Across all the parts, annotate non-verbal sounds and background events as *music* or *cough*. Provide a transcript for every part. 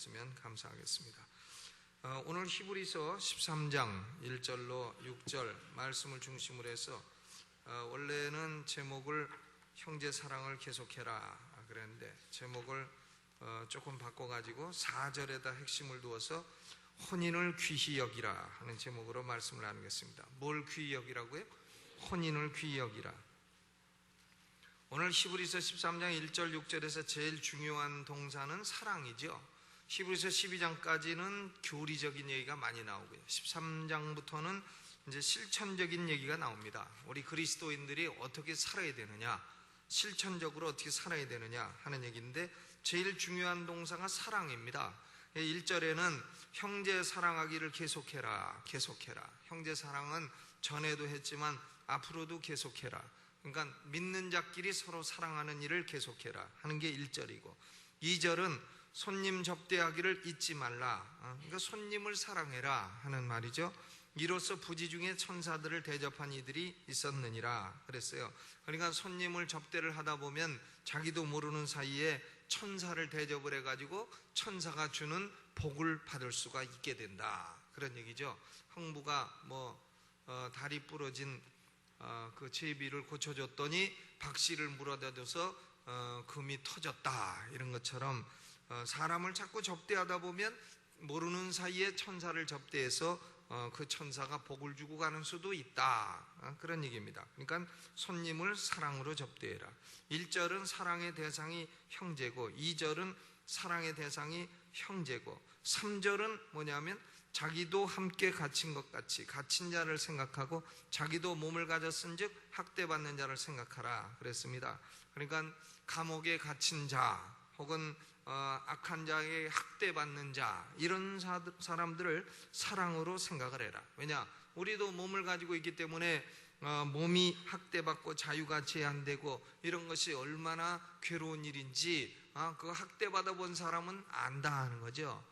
주셨으면 감사하겠습니다. 어, 오늘 히브리서 13장 1절로 6절 말씀을 중심으로 해서 어, 원래는 제목을 형제 사랑을 계속해라 그랬는데 제목을 어, 조금 바꿔가지고 4절에다 핵심을 두어서 혼인을 귀히 여기라 하는 제목으로 말씀을 나누겠습니다. 뭘 귀히 여기라고요? 혼인을 귀히 여기라. 오늘 히브리서 13장 1절 6절에서 제일 중요한 동사는 사랑이죠. 히브리서 12장까지는 교리적인 얘기가 많이 나오고요. 13장부터는 이제 실천적인 얘기가 나옵니다. 우리 그리스도인들이 어떻게 살아야 되느냐, 실천적으로 어떻게 살아야 되느냐 하는 얘기인데 제일 중요한 동사가 사랑입니다. 1절에는 형제 사랑하기를 계속해라, 계속해라. 형제 사랑은 전에도 했지만 앞으로도 계속해라. 그러니까 믿는 자끼리 서로 사랑하는 일을 계속해라 하는 게 1절이고 2절은 손님 접대하기를 잊지 말라. 어, 그러니까 손님을 사랑해라 하는 말이죠. 이로써 부지 중에 천사들을 대접한 이들이 있었느니라 그랬어요. 그러니까 손님을 접대를 하다 보면 자기도 모르는 사이에 천사를 대접을 해가지고 천사가 주는 복을 받을 수가 있게 된다. 그런 얘기죠. 형부가 뭐 어, 다리 부러진 어, 그 제비를 고쳐줬더니 박씨를 물어다 줘서 어, 금이 터졌다. 이런 것처럼 어, 사람을 자꾸 접대하다 보면 모르는 사이에 천사를 접대해서 어, 그 천사가 복을 주고 가는 수도 있다. 어, 그런 얘기입니다. 그러니까 손님을 사랑으로 접대해라. 1절은 사랑의 대상이 형제고 2절은 사랑의 대상이 형제고 3절은 뭐냐면 자기도 함께 갇힌 것 같이 갇힌 자를 생각하고 자기도 몸을 가졌은즉 학대받는 자를 생각하라 그랬습니다. 그러니까 감옥에 갇힌 자 혹은 어, 악한 자에게 학대받는 자 이런 사람들을 사랑으로 생각을 해라. 왜냐 우리도 몸을 가지고 있기 때문에 어, 몸이 학대받고 자유가 제한되고 이런 것이 얼마나 괴로운 일인지 어, 그 학대받아 본 사람은 안다 하는 거죠.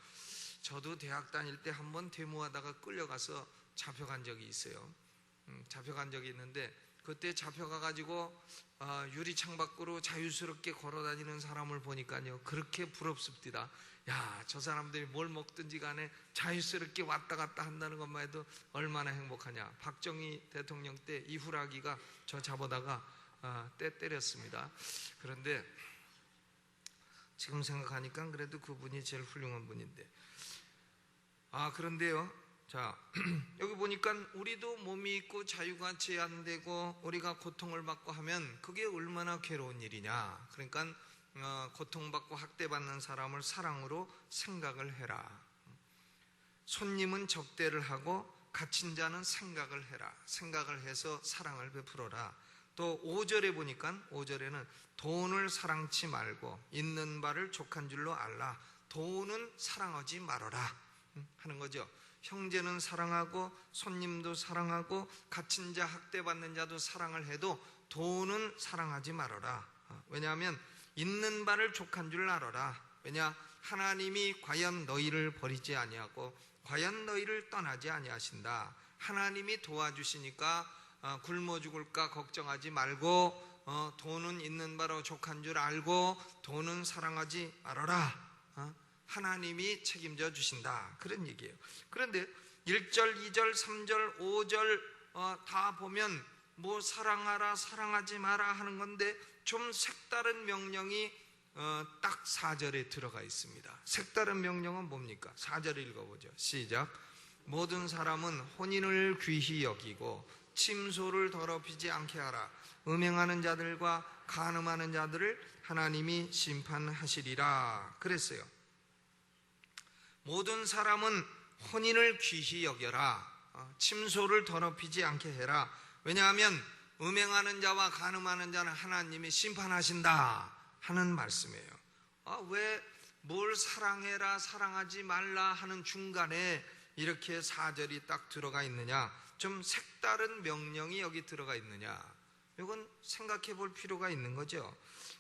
저도 대학 다닐 때 한번 데모하다가 끌려가서 잡혀간 적이 있어요. 음, 잡혀간 적이 있는데 그때 잡혀가 가지고 어, 유리창 밖으로 자유스럽게 걸어다니는 사람을 보니까요 그렇게 부럽습니다. 야, 저 사람들이 뭘 먹든지 간에 자유스럽게 왔다 갔다 한다는 것만 해도 얼마나 행복하냐. 박정희 대통령 때 이후라기가 저 잡아다가 어, 때 때렸습니다. 그런데 지금 생각하니까 그래도 그분이 제일 훌륭한 분인데. 아, 그런데요. 자, *clears throat* 여기 보니까 우리도 몸이 있고 자유가 제한되고 우리가 고통을 받고 하면 그게 얼마나 괴로운 일이냐. 그러니까 어, 고통받고 학대받는 사람을 사랑으로 생각을 해라. 손님은 접대를 하고 갇힌 자는 생각을 해라. 생각을 해서 사랑을 베풀어라. 또 5절에 보니까 5절에는 돈을 사랑치 말고 있는 바를 족한 줄로 알라. 돈은 사랑하지 말아라. 하는 거죠. 형제는 사랑하고 손님도 사랑하고 갇힌 자 학대받는 자도 사랑을 해도 돈은 사랑하지 말아라. 어, 왜냐하면 있는 바를 족한 줄 알아라. 왜냐 하나님이 과연 너희를 버리지 아니하고 과연 너희를 떠나지 아니하신다. 하나님이 도와주시니까 어, 굶어 죽을까 걱정하지 말고 어, 돈은 있는 바로 족한 줄 알고 돈은 사랑하지 말아라. 하나님이 책임져 주신다. 그런 얘기예요. 그런데 1절, 2절, 3절, 5절 어, 다 보면 뭐 사랑하라, 사랑하지 마라 하는 건데 좀 색다른 명령이 어, 딱 4절에 들어가 있습니다. 색다른 명령은 뭡니까? 4절 읽어보죠. 시작. 모든 사람은 혼인을 귀히 여기고 침소를 더럽히지 않게 하라. 음행하는 자들과 간음하는 자들을 하나님이 심판하시리라. 그랬어요. 모든 사람은 혼인을 귀히 여겨라. 어, 침소를 더럽히지 않게 해라. 왜냐하면 음행하는 자와 간음하는 자는 하나님이 심판하신다 하는 말씀이에요. 아, 왜 뭘 사랑해라 사랑하지 말라 하는 중간에 이렇게 사절이 딱 들어가 있느냐? 좀 색다른 명령이 여기 들어가 있느냐? 이건 생각해 볼 필요가 있는 거죠.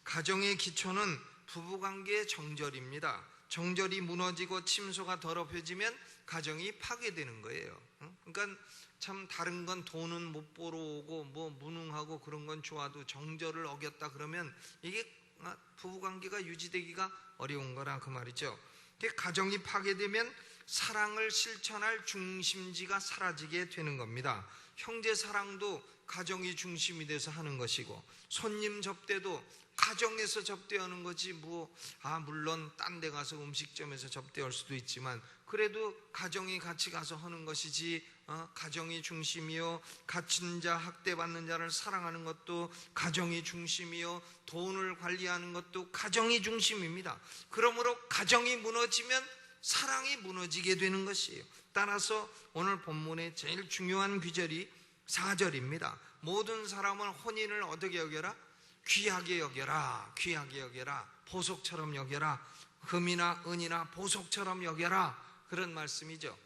가정의 기초는 부부관계의 정절입니다. 정절이 무너지고 침소가 더럽혀지면 가정이 파괴되는 거예요. 그러니까 참 다른 건 돈은 못 벌어 오고 뭐 무능하고 그런 건 좋아도 정절을 어겼다 그러면 이게 아, 부부 관계가 유지되기가 어려운 거라 그 말이죠. 그 가정이 파괴되면 사랑을 실천할 중심지가 사라지게 되는 겁니다. 형제 사랑도 가정이 중심이 돼서 하는 것이고 손님 접대도 가정에서 접대하는 거지 뭐 아 물론 딴 데 가서 음식점에서 접대할 수도 있지만 그래도 가정이 같이 가서 하는 것이지 어, 가정이 중심이요 갇힌 자 학대받는 자를 사랑하는 것도 가정이 중심이요 돈을 관리하는 것도 가정이 중심입니다. 그러므로 가정이 무너지면 사랑이 무너지게 되는 것이에요. 따라서 오늘 본문의 제일 중요한 귀절이 4절입니다. 모든 사람은 혼인을 어떻게 여겨라? 귀하게 여겨라. 귀하게 여겨라. 보석처럼 여겨라. 금이나 은이나 보석처럼 여겨라. 그런 말씀이죠.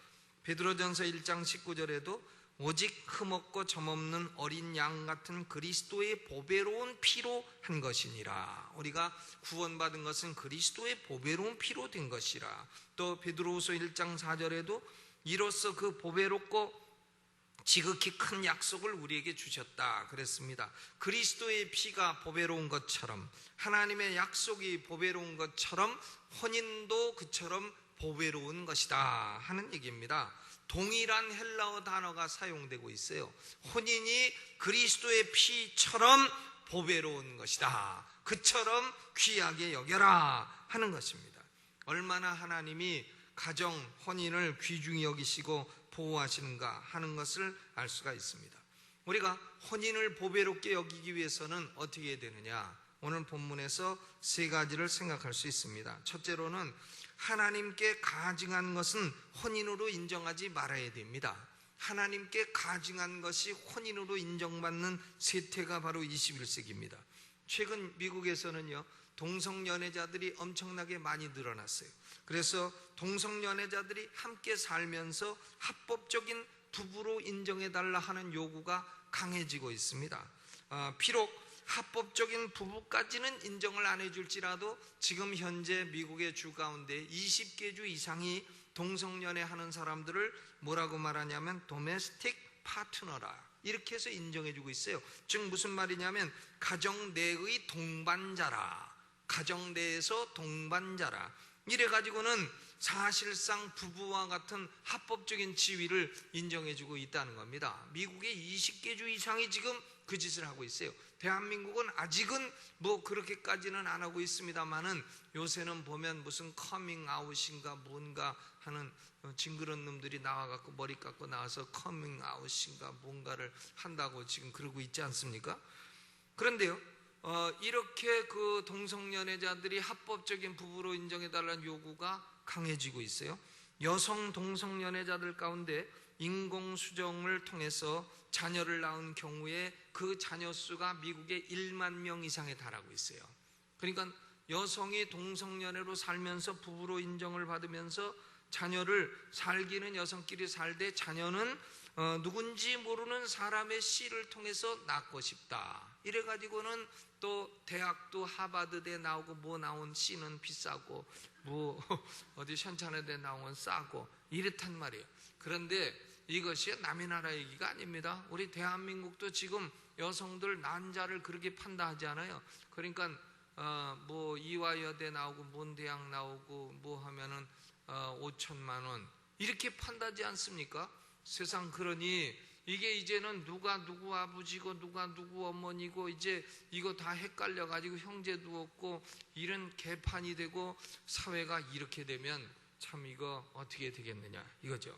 베드로전서 1장 19절에도 오직 흠없고 점없는 어린 양 같은 그리스도의 보배로운 피로 한 것이니라. 우리가 구원받은 것은 그리스도의 보배로운 피로 된 것이라. 또 베드로후서 1장 4절에도 이로써 그 보배롭고 지극히 큰 약속을 우리에게 주셨다 그랬습니다. 그리스도의 피가 보배로운 것처럼 하나님의 약속이 보배로운 것처럼 혼인도 그처럼 보배로운 것이다 하는 얘기입니다. 동일한 헬라어 단어가 사용되고 있어요. 혼인이 그리스도의 피처럼 보배로운 것이다. 그처럼 귀하게 여겨라 하는 것입니다. 얼마나 하나님이 가정 혼인을 귀중히 여기시고 보호하시는가 하는 것을 알 수가 있습니다. 우리가 혼인을 보배롭게 여기기 위해서는 어떻게 해야 되느냐? 오늘 본문에서 세 가지를 생각할 수 있습니다. 첫째로는 하나님께 가증한 것은 혼인으로 인정하지 말아야 됩니다. 하나님께 가증한 것이 혼인으로 인정받는 세태가 바로 21세기입니다. 최근 미국에서는요, 동성연애자들이 엄청나게 많이 늘어났어요. 그래서 동성연애자들이 함께 살면서 합법적인 부부로 인정해달라 하는 요구가 강해지고 있습니다. 어, 비록 합법적인 부부까지는 인정을 안 해줄지라도 지금 현재 미국의 주 가운데 20개 주 이상이 동성연애 하는 사람들을 뭐라고 말하냐면 도메스틱 파트너라 이렇게 해서 인정해주고 있어요. 즉 무슨 말이냐면 가정 내의 동반자라 가정 내에서 동반자라 이래 가지고는 사실상 부부와 같은 합법적인 지위를 인정해주고 있다는 겁니다. 미국의 20개 주 이상이 지금 그 짓을 하고 있어요. 대한민국은 아직은 뭐 그렇게까지는 안 하고 있습니다만은 요새는 보면 무슨 커밍 아웃인가 뭔가 하는 어, 징그런 놈들이 나와갖고 머리 깎고 나와서 커밍 아웃인가 뭔가를 한다고 지금 그러고 있지 않습니까? 그런데요, 어, 이렇게 그 동성연애자들이 합법적인 부부로 인정해달라는 요구가 강해지고 있어요. 여성 동성연애자들 가운데 인공수정을 통해서 자녀를 낳은 경우에 그 자녀 수가 미국의 1만 명 이상에 달하고 있어요. 그러니까 여성이 동성연애로 살면서 부부로 인정을 받으면서 자녀를 살기는 여성끼리 살되 자녀는 어, 누군지 모르는 사람의 씨를 통해서 낳고 싶다. 이래가지고는 또 대학도 하버드대 나오고 뭐 나온 씨는 비싸고 뭐 *laughs* 어디 현찬에대 나온 싸고 이렇단 말이에요. 그런데 이것이 남의 나라 얘기가 아닙니다. 우리 대한민국도 지금 여성들 난자를 그렇게 판다 하지 않아요. 그러니까 어, 뭐 이화여대 나오고 뭔 대학 나오고 뭐 하면은 어, 5천만 원 이렇게 판다지 않습니까? 세상 그러니 이게 이제는 누가 누구 아버지고 누가 누구 어머니고 이제 이거 다 헷갈려 가지고 형제도 없고 이런 개판이 되고 사회가 이렇게 되면 참 이거 어떻게 되겠느냐 이거죠.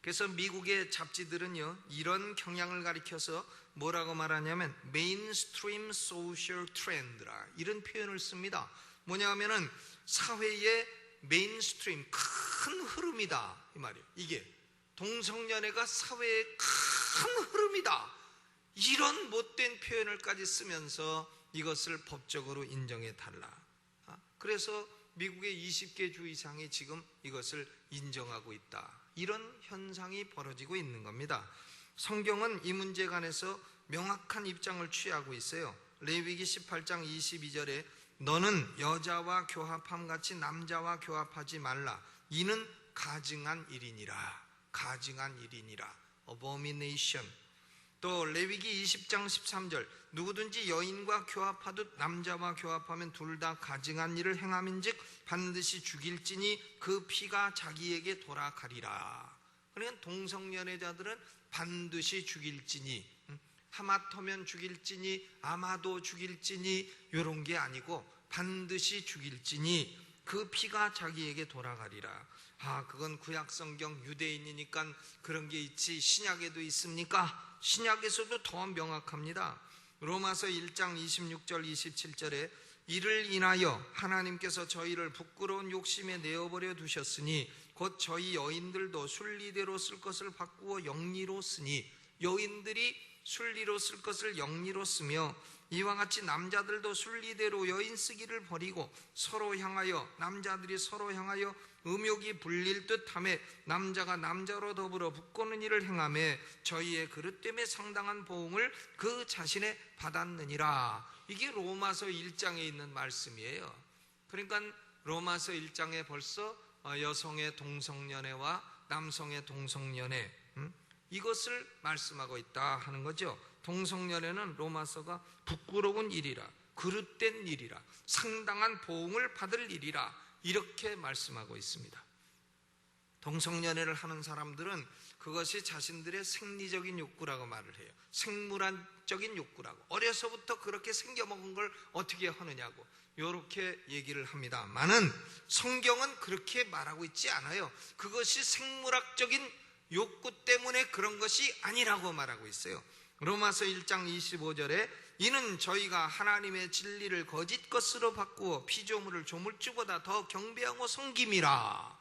그래서 미국의 잡지들은요 이런 경향을 가리켜서 뭐라고 말하냐면 메인스트림 소셜 트렌드라 이런 표현을 씁니다. 뭐냐면은 사회의 메인스트림 큰 흐름이다 이 말이에요. 이게 동성연애가 사회의 큰 흐름이다. 이런 못된 표현을까지 쓰면서 이것을 법적으로 인정해 달라. 아, 그래서 미국의 20개 주 이상이 지금 이것을 인정하고 있다. 이런 현상이 벌어지고 있는 겁니다. 성경은 이 문제에 관해서 명확한 입장을 취하고 있어요. 레위기 18장 22절에 너는 여자와 교합함 같이 남자와 교합하지 말라. 이는 가증한 일이니라. 가증한 일이니라. abomination. 또 레위기 20장 13절 누구든지 여인과 교합하듯 남자와 교합하면 둘 다 가증한 일을 행함인즉 반드시 죽일지니 그 피가 자기에게 돌아가리라. 그러니까 동성연애자들은 반드시 죽일지니 음, 하마터면 죽일지니 아마도 죽일지니 이런 게 아니고 반드시 죽일지니 그 피가 자기에게 돌아가리라. 아, 그건 구약 성경 유대인이니까 그런 게 있지 신약에도 있습니까? 신약에서도 더 명확합니다. 로마서 1장 26절 27절에 이를 인하여 하나님께서 저희를 부끄러운 욕심에 내어버려 두셨으니 곧 저희 여인들도 순리대로 쓸 것을 바꾸어 영리로 쓰니 여인들이 순리로 쓸 것을 영리로 쓰며 이와 같이 남자들도 순리대로 여인 쓰기를 버리고 서로 향하여 남자들이 서로 향하여 음욕이 불릴 듯함에 남자가 남자로 더불어 붙고는 일을 행함에 저희의 그릇됨에 상당한 보응을 그 자신에 받았느니라. 이게 로마서 1장에 있는 말씀이에요. 그러니까 로마서 1장에 벌써 어, 여성의 동성연애와 남성의 동성연애 음? 이것을 말씀하고 있다 하는 거죠. 동성연애는 로마서가 부끄러운 일이라 그릇된 일이라 상당한 보응을 받을 일이라 이렇게 말씀하고 있습니다. 동성연애를 하는 사람들은 그것이 자신들의 생리적인 욕구라고 말을 해요. 생물학적인 욕구라고. 어려서부터 그렇게 생겨먹은 걸 어떻게 하느냐고. 이렇게 얘기를 합니다. 많은 성경은 그렇게 말하고 있지 않아요. 그것이 생물학적인 욕구 때문에 그런 것이 아니라고 말하고 있어요. 로마서 1장 25절에 이는 저희가 하나님의 진리를 거짓 것으로 바꾸어 피조물을 조물주보다 더 경배하고 섬김이라.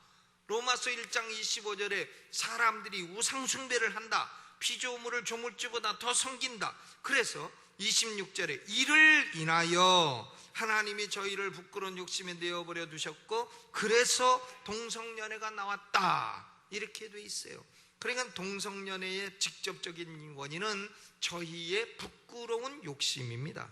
로마서 1장 25절에 사람들이 우상숭배를 한다. 피조물을 조물주보다 더 섬긴다. 그래서 26절에 이를 인하여 하나님이 저희를 부끄러운 욕심에 내어버려 두셨고 그래서 동성연애가 나왔다. 이렇게 돼 있어요. 그러니까 동성연애의 직접적인 원인은 저희의 부끄러운 욕심입니다.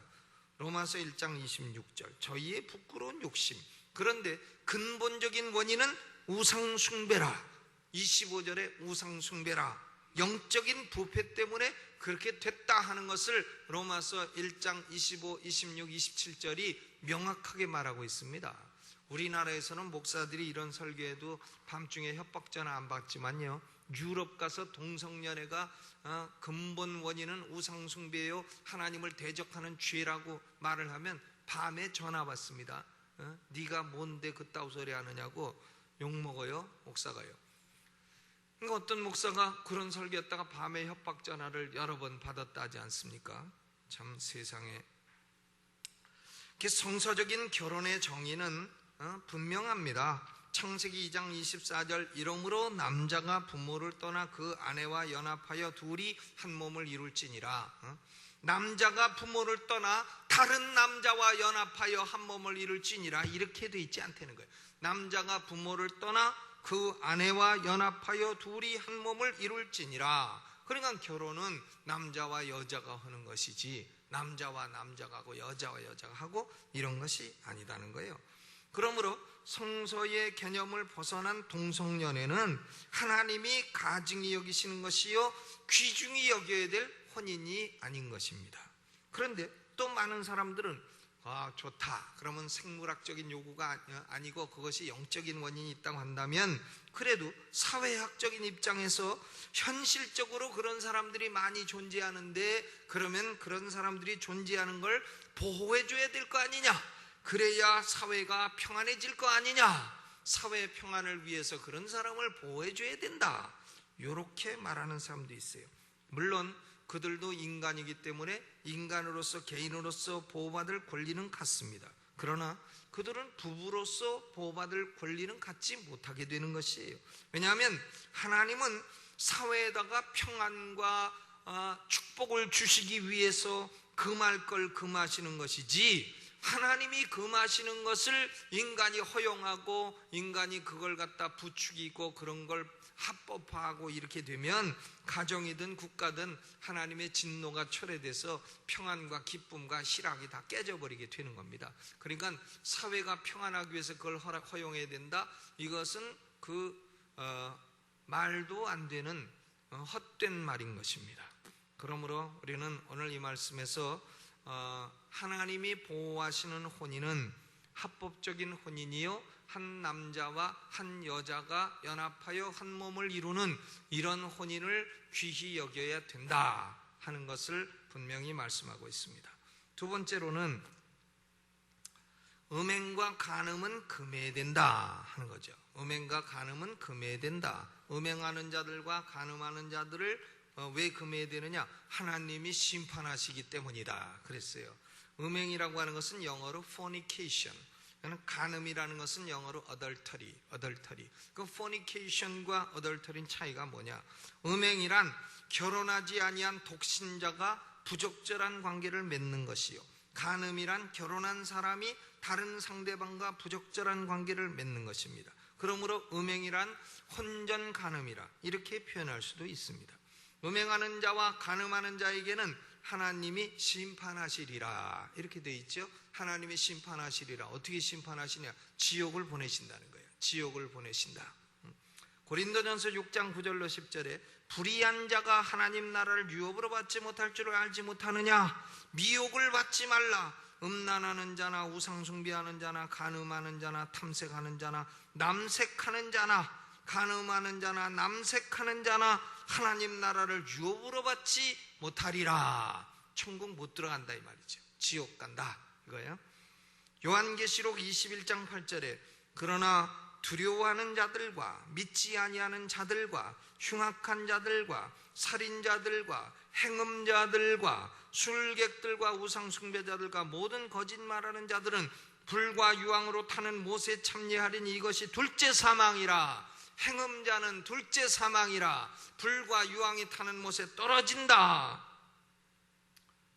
로마서 1장 26절. 저희의 부끄러운 욕심. 그런데 근본적인 원인은 우상숭배라. 25절에 우상숭배라. 영적인 부패 때문에 그렇게 됐다 하는 것을 로마서 1장 25, 26, 27절이 명확하게 말하고 있습니다. 우리나라에서는 목사들이 이런 설교에도 밤중에 협박 전화 안 받지만요. 유럽 가서 동성연애가 어, 근본 원인은 우상숭배요 하나님을 대적하는 죄라고 말을 하면 밤에 전화 받습니다. 어? 네가 뭔데 그따위 소리 하느냐고 욕 먹어요 목사가요. 그러니까 어떤 목사가 그런 설교했다가 밤에 협박 전화를 여러 번 받았다 하지 않습니까? 참 세상에 성서적인 결혼의 정의는 어, 분명합니다. 창세기 2장 24절 이러므로 남자가 부모를 떠나 그 아내와 연합하여 둘이 한 몸을 이룰지니라. 어? 남자가 부모를 떠나 다른 남자와 연합하여 한 몸을 이룰지니라. 이렇게 돼 있지 않다는 거예요. 남자가 부모를 떠나 그 아내와 연합하여 둘이 한 몸을 이룰지니라. 그러니까 결혼은 남자와 여자가 하는 것이지 남자와 남자가 하고 여자와 여자가 하고 이런 것이 아니다는 거예요. 그러므로 성서의 개념을 벗어난 동성연애는 하나님이 가증히 여기시는 것이요 귀중히 여겨야 될 혼인이 아닌 것입니다. 그런데 또 많은 사람들은 아 좋다 그러면 생물학적인 요구가 아니고 그것이 영적인 원인이 있다고 한다면 그래도 사회학적인 입장에서 현실적으로 그런 사람들이 많이 존재하는데 그러면 그런 사람들이 존재하는 걸 보호해 줘야 될 거 아니냐 그래야 사회가 평안해질 거 아니냐? 사회 평안을 위해서 그런 사람을 보호해줘야 된다. 이렇게 말하는 사람도 있어요. 물론 그들도 인간이기 때문에 인간으로서 개인으로서 보호받을 권리는 같습니다. 그러나 그들은 부부로서 보호받을 권리는 갖지 못하게 되는 것이에요. 왜냐하면 하나님은 사회에다가 평안과 아, 축복을 주시기 위해서 금할 걸 금하시는 것이지 하나님이 금하시는 것을 인간이 허용하고 인간이 그걸 갖다 부추기고 그런 걸 합법화하고 이렇게 되면 가정이든 국가든 하나님의 진노가 철회돼서 평안과 기쁨과 희락이 다 깨져버리게 되는 겁니다. 그러니까 사회가 평안하기 위해서 그걸 허용해야 된다. 이것은 그 어, 말도 안 되는 어, 헛된 말인 것입니다. 그러므로 우리는 오늘 이 말씀에서 어, 하나님이 보호하시는 혼인은 합법적인 혼인이요 한 남자와 한 여자가 연합하여 한 몸을 이루는 이런 혼인을 귀히 여겨야 된다 하는 것을 분명히 말씀하고 있습니다. 두 번째로는 음행과 간음은 금해된다 하는 거죠. 음행과 간음은 금해된다. 음행하는 자들과 간음하는 자들을 어, 왜 금해되느냐? 하나님이 심판하시기 때문이다. 그랬어요. 음행이라고 하는 것은 영어로 fornication. 간음이라는 것은 영어로 adultery, adultery. 그 fornication과 adultery는 차이가 뭐냐? 음행이란 결혼하지 아니한 독신자가 부적절한 관계를 맺는 것이요. 간음이란 결혼한 사람이 다른 상대방과 부적절한 관계를 맺는 것입니다. 그러므로 음행이란 혼전 간음이라 이렇게 표현할 수도 있습니다. 음행하는 자와 간음하는 자에게는 하나님이 심판하시리라 이렇게 되어 있죠. 하나님이 심판하시리라 어떻게 심판하시냐? 지옥을 보내신다는 거예요. 지옥을 보내신다. 음. 고린도전서 6장 9절로 10절에 불의한 자가 하나님 나라를 유업으로 받지 못할 줄을 알지 못하느냐? 미혹을 받지 말라. 음란하는 자나 우상 숭배하는 자나 간음하는 자나 탐색하는 자나 남색하는 자나 간음하는 자나 남색하는 자나 하나님 나라를 유업으로 받지 못하리라. 천국 못 들어간다 이 말이죠. 지옥 간다 이거예요. 요한계시록 21장 8절에 그러나 두려워하는 자들과 믿지 아니하는 자들과 흉악한 자들과 살인자들과 행음자들과 술객들과 우상 숭배자들과 모든 거짓말하는 자들은 불과 유황으로 타는 못에 참여하리니 이것이 둘째 사망이라 행음자는 둘째 사망이라 불과 유황이 타는 못에 떨어진다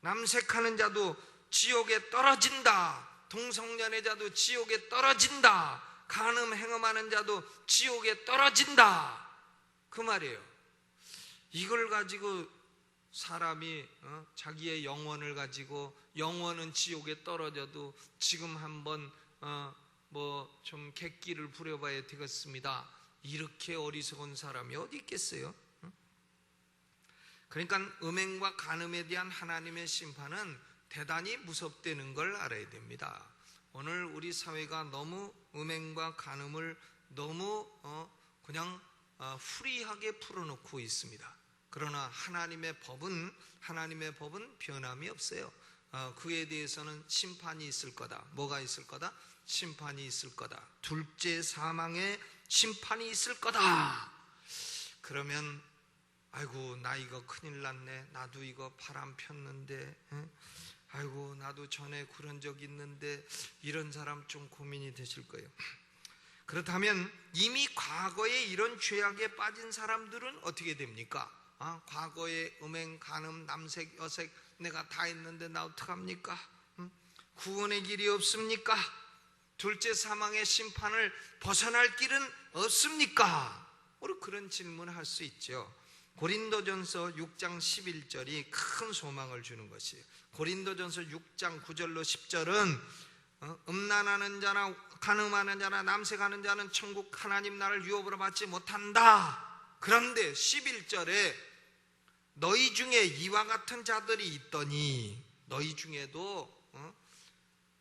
남색하는 자도 지옥에 떨어진다 동성연애 자도 지옥에 떨어진다 간음 행음하는 자도 지옥에 떨어진다 그 말이에요 이걸 가지고 사람이 어? 자기의 영혼을 가지고 영혼은 지옥에 떨어져도 지금 한번 어, 뭐좀 객기를 부려봐야 되겠습니다. 이렇게 어리석은 사람이 어디 있겠어요? 그러니까 음행과 간음에 대한 하나님의 심판은 대단히 무섭다는 걸 알아야 됩니다. 오늘 우리 사회가 너무 음행과 간음을 너무 어, 그냥 후리하게 풀어놓고 있습니다. 그러나 하나님의 법은 하나님의 법은 변함이 없어요. 어, 그에 대해서는 심판이 있을 거다. 뭐가 있을 거다? 심판이 있을 거다. 둘째 사망의 심판이 있을 거다. 그러면 아이고 나 이거 큰일 났네. 나도 이거 바람 폈는데. 아이고 나도 전에 그런 적 있는데 이런 사람 좀 고민이 되실 거예요. 그렇다면 이미 과거에 이런 죄악에 빠진 사람들은 어떻게 됩니까? 아, 과거에 음행, 간음, 남색, 여색 내가 다 했는데 나 어떡합니까? 음? 구원의 길이 없습니까? 둘째 사망의 심판을 벗어날 길은 없습니까? 우리 그런 질문을 할 수 있죠. 고린도전서 6장 11절이 큰 소망을 주는 것이에요. 고린도전서 6장 9절로 10절은 어, 음란하는 자나 간음하는 자나 남색하는 자는 천국 하나님 나를 유업으로 받지 못한다. 그런데 11절에 너희 중에 이와 같은 자들이 있더니 너희 중에도 어?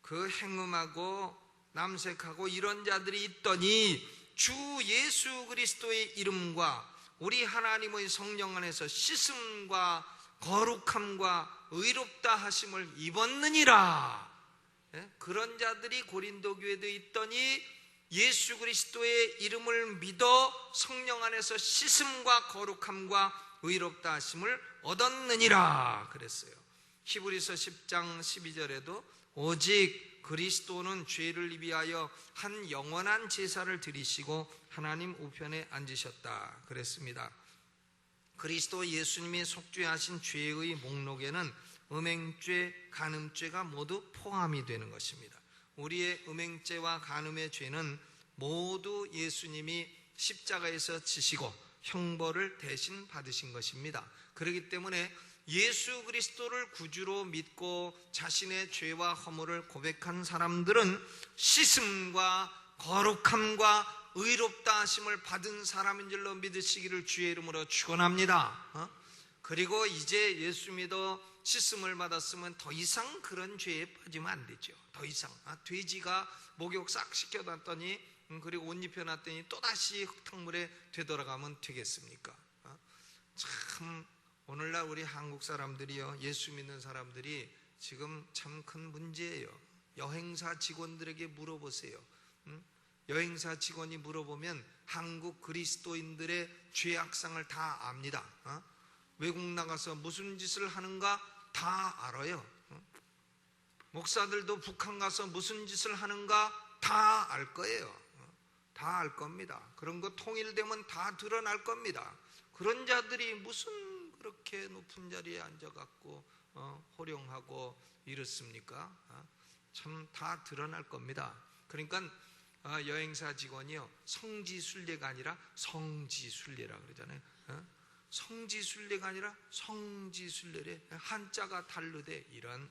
그 행음하고 남색하고 이런 자들이 있더니 주 예수 그리스도의 이름과 우리 하나님의 성령 안에서 씻음과 거룩함과 의롭다 하심을 입었느니라. 예? 그런 자들이 고린도 교회도 있더니 예수 그리스도의 이름을 믿어 성령 안에서 씻음과 거룩함과 의롭다 하심을 얻었느니라 그랬어요. 히브리서 10장 12절에도 오직 그리스도는 죄를 위하여 한 영원한 제사를 드리시고 하나님 우편에 앉으셨다 그랬습니다. 그리스도 예수님이 속죄하신 죄의 목록에는 음행죄, 간음죄가 모두 포함이 되는 것입니다. 우리의 음행죄와 간음의 죄는 모두 예수님이 십자가에서 지시고 형벌을 대신 받으신 것입니다. 그렇기 때문에 예수 그리스도를 구주로 믿고 자신의 죄와 허물을 고백한 사람들은 씻음과 거룩함과 의롭다 하심을 받은 사람인 줄로 믿으시기를 주의 이름으로 축원합니다. 어? 그리고 이제 예수 믿어 씻음을 받았으면 더 이상 그런 죄에 빠지면 안 되죠. 더 이상 아, 돼지가 목욕 싹 시켜놨더니 음, 그리고 옷 입혀놨더니 또 다시 흙탕물에 되돌아가면 되겠습니까? 아, 참 오늘날 우리 한국 사람들이요 예수 믿는 사람들이 지금 참 큰 문제예요. 여행사 직원들에게 물어보세요. 음? 여행사 직원이 물어보면 한국 그리스도인들의 죄악상을 다 압니다. 어? 외국 나가서 무슨 짓을 하는가 다 알아요. 어? 목사들도 북한 가서 무슨 짓을 하는가 다 알 거예요. 어? 다알 겁니다. 그런 거 통일되면 다 드러날 겁니다. 그런 자들이 무슨 그렇게 높은 자리에 앉아갖고 어, 호령하고 이렇습니까? 어? 참다 드러날 겁니다. 그러니까 어, 여행사 직원이요 성지순례가 아니라 성지순례라 그러잖아요. 어? 성지순례가 아니라 성지순례래 한자가 다르대 이런.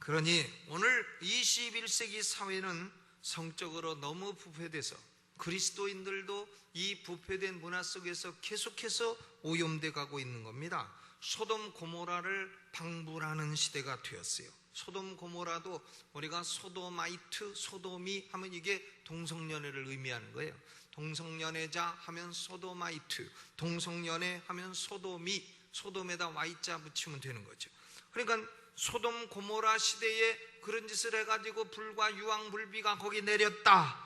그러니 오늘 21세기 사회는 성적으로 너무 부패돼서 그리스도인들도 이 부패된 문화 속에서 계속해서 오염돼 가고 있는 겁니다. 소돔 고모라를 방불하는 시대가 되었어요. 소돔 고모라도 우리가 소도마이트, 소돔이 하면 이게 동성연애를 의미하는 거예요. 동성연애자 하면 소도마이트, 동성연애 하면 소돔이, 소돔에다 Y자 붙이면 되는 거죠. 그러니까 소돔 고모라 시대에 그런 짓을 해가지고 불과 유황불비가 거기 내렸다.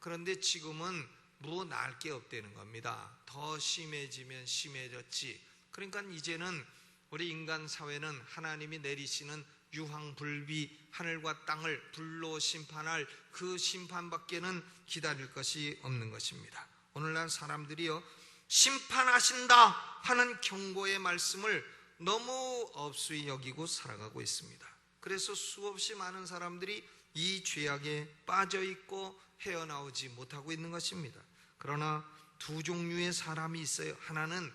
그런데 지금은 뭐 나을 게 없다는 겁니다. 더 심해지면 심해졌지. 그러니까 이제는 우리 인간 사회는 하나님이 내리시는 유황불비 하늘과 땅을 불로 심판할 그 심판밖에는 기다릴 것이 없는 것입니다. 오늘날 사람들이요 심판하신다 하는 경고의 말씀을 너무 없수히 여기고 살아가고 있습니다. 그래서 수없이 많은 사람들이 이 죄악에 빠져 있고 헤어나오지 못하고 있는 것입니다. 그러나 두 종류의 사람이 있어요. 하나는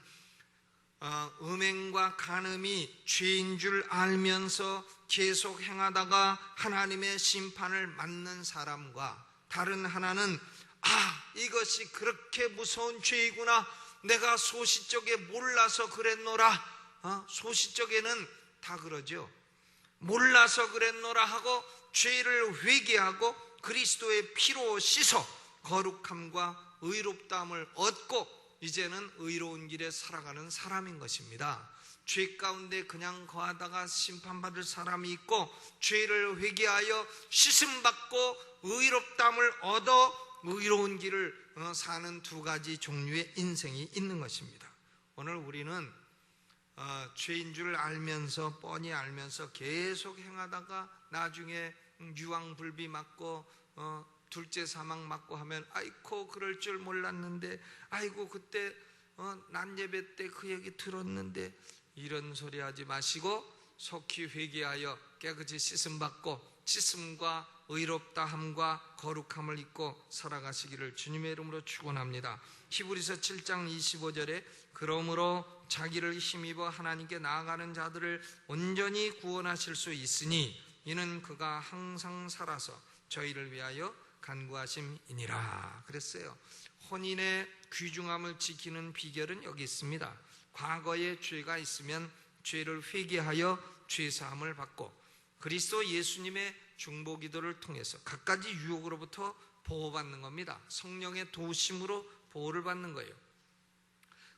어, 음행과 간음이 죄인 줄 알면서 계속 행하다가 하나님의 심판을 맞는 사람과 다른 하나는 아 이것이 그렇게 무서운 죄이구나 내가 소시적에 몰라서 그랬노라 어? 소시적에는 다 그러죠 몰라서 그랬노라 하고 죄를 회개하고 그리스도의 피로 씻어 거룩함과 의롭다함을 얻고 이제는 의로운 길에 살아가는 사람인 것입니다. 죄 가운데 그냥 거하다가 심판받을 사람이 있고 죄를 회개하여 씻음 받고 의롭담을 얻어 의로운 길을 어, 사는 두 가지 종류의 인생이 있는 것입니다. 오늘 우리는 어, 죄인 줄 알면서 뻔히 알면서 계속 행하다가 나중에 유황 불비 맞고 어, 둘째 사망 맞고 하면 아이코 그럴 줄 몰랐는데 아이고 그때 어, 난 예배 때 그 얘기 들었는데 이런 소리 하지 마시고 속히 회개하여 깨끗이 씻음 받고 씻음과 의롭다함과 거룩함을 입고 살아가시기를 주님의 이름으로 축원합니다. 히브리서 7장 25절에 그러므로 자기를 힘입어 하나님께 나아가는 자들을 온전히 구원하실 수 있으니 이는 그가 항상 살아서 저희를 위하여 간구하심이니라 그랬어요. 혼인의 귀중함을 지키는 비결은 여기 있습니다. 과거에 죄가 있으면 죄를 회개하여 죄 사함을 받고 그리스도 예수님의 중보 기도를 통해서 갖가지 유혹으로부터 보호받는 겁니다. 성령의 도심으로 보호를 받는 거예요.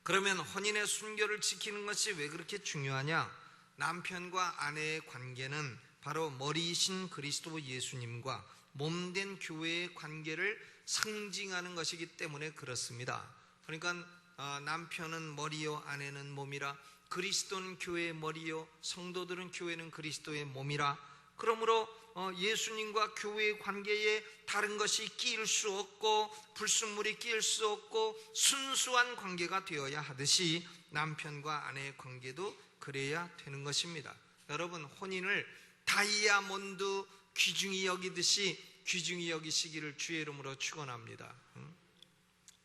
그러면 혼인의 순결을 지키는 것이 왜 그렇게 중요하냐? 남편과 아내의 관계는 바로 머리이신 그리스도 예수님과 몸된 교회의 관계를 상징하는 것이기 때문에 그렇습니다. 그러니까 어, 남편은 머리요 아내는 몸이라 그리스도는 교회의 머리요 성도들은 교회는 그리스도의 몸이라 그러므로 어, 예수님과 교회의 관계에 다른 것이 끼일 수 없고 불순물이 끼일 수 없고 순수한 관계가 되어야 하듯이 남편과 아내의 관계도 그래야 되는 것입니다. 여러분 혼인을 다이아몬드 귀중히 여기듯이 귀중히 여기시기를 주의 이름으로 축원합니다.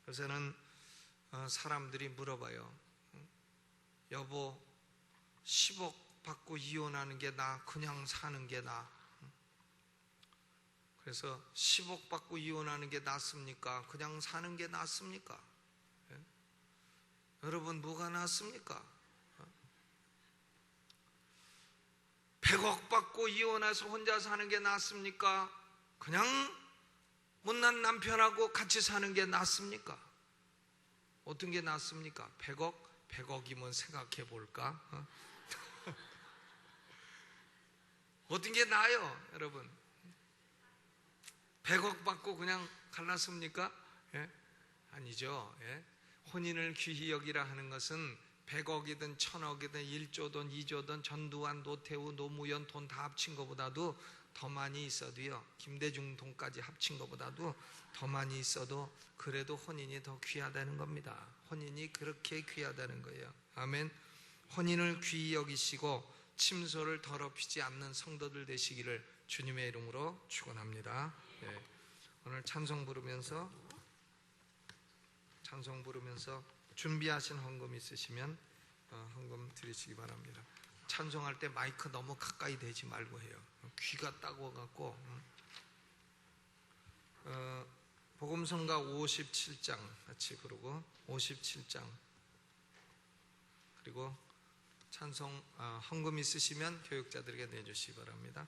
그래서는 어, 사람들이 물어봐요. 여보, 10억 받고 이혼하는 게 나, 그냥 사는 게 나. 그래서 10억 받고 이혼하는 게 낫습니까? 그냥 사는 게 낫습니까? 예? 여러분 뭐가 낫습니까? 100억 받고 이혼해서 혼자 사는 게 낫습니까? 그냥 못난 남편하고 같이 사는 게 낫습니까? 어떤 게 낫습니까? 100억? 100억이면 생각해 볼까? 어? *laughs* 어떤 게 나아요, 여러분? 100억 받고 그냥 갈랐습니까? 예? 아니죠. 예? 혼인을 귀히 여기라 하는 것은 100억이든 1000억이든 1조든 2조든 전두환, 노태우, 노무현 돈 다 합친 것보다도 더 많이 있어도요. 김대중 돈까지 합친 것보다도 더 많이 있어도 그래도 혼인이 더 귀하다는 겁니다. 혼인이 그렇게 귀하다는 거예요. 아멘. 혼인을 귀히 여기시고 침소를 더럽히지 않는 성도들 되시기를 주님의 이름으로 축원합니다. 예. 오늘 찬송 부르면서 찬송 부르면서 준비하신 헌금 있으시면 어, 헌금 드리시기 바랍니다. 찬송할 때 마이크 너무 가까이 대지 말고 해요. 귀가 따고 갖고 음. 어, 복음성가 57장 같이 부르고 57장 그리고 찬송 어, 헌금 있으시면 교육자들에게 내주시기 바랍니다.